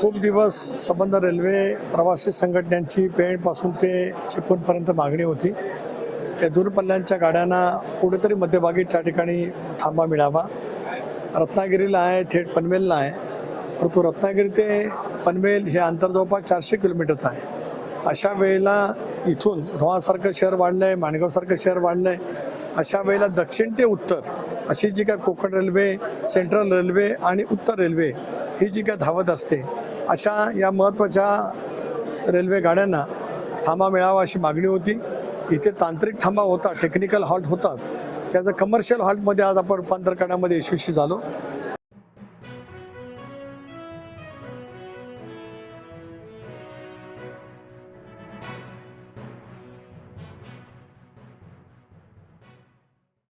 खूप दिवस संबंध रेल्वे प्रवासी संघटनांची पेणपासून ते चिपूनपर्यंत मागणी होती. त्या दूरपल्ल्यांच्या गाड्यांना कुठेतरी मध्यभागी त्या ठिकाणी थांबा मिळावा. रत्नागिरीला आहे थेट पनवेलला आहे. परंतु रत्नागिरी ते पनवेल हे अंतर जवळपास चारशे किलोमीटरचं आहे. अशा वेळेला इथून रोहासारखं शहर वाढलं आहे माणगावसारखं शहर वाढलं आहे अशा वेळेला दक्षिण ते उत्तर अशी जी काय कोकण रेल्वे सेंट्रल रेल्वे आणि उत्तर रेल्वे ही जी काय धावत असते अशा या महत्त्वाच्या रेल्वे गाड्यांना थांबा मिळावा अशी मागणी होती. इथे तांत्रिक थांबा होता टेक्निकल हॉल्ट होताच. त्याचं कमर्शियल हॉल्टमध्ये आज आपण रूपांतर करण्यामध्ये यशस्वी झालो.